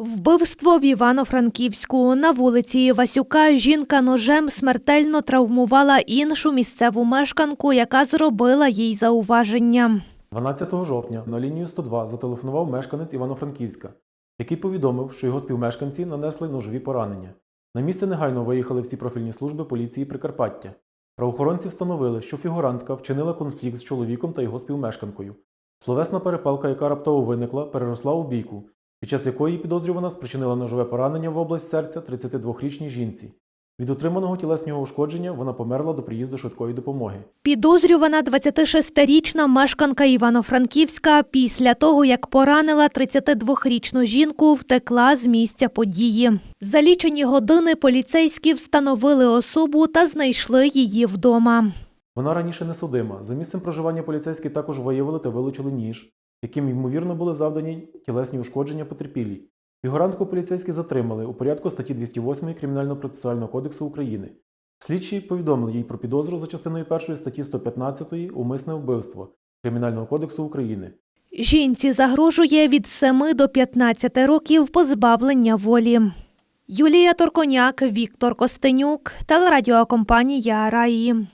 Вбивство в Івано-Франківську. На вулиці Васюка жінка ножем смертельно травмувала іншу місцеву мешканку, яка зробила їй зауваження. 12 жовтня на лінію 102 зателефонував мешканець Івано-Франківська, який повідомив, що його співмешканці нанесли ножові поранення. На місце негайно виїхали всі профільні служби поліції Прикарпаття. Правоохоронці встановили, що фігурантка вчинила конфлікт з чоловіком та його співмешканкою. Словесна перепалка, яка раптово виникла, переросла у бійку, під час якої підозрювана спричинила ножове поранення в область серця 32-річній жінці. Від отриманого тілесного ушкодження вона померла до приїзду швидкої допомоги. Підозрювана 26-річна мешканка Івано-Франківська після того, як поранила 32-річну жінку, втекла з місця події. За лічені години поліцейські встановили особу та знайшли її вдома. Вона раніше не судима. За місцем проживання поліцейські також виявили та вилучили ніж, яким ймовірно були завдані тілесні ушкодження потерпілій. Фігурантку поліцейські затримали у порядку статті 208 Кримінально-процесуального кодексу України. Слідчі повідомили їй про підозру за частиною 1 статті 115 умисне вбивство Кримінального кодексу України. Жінці загрожує від 7 до 15 років позбавлення волі. Юлія Торконяк, Віктор Костенюк, телерадіокомпанія Раї.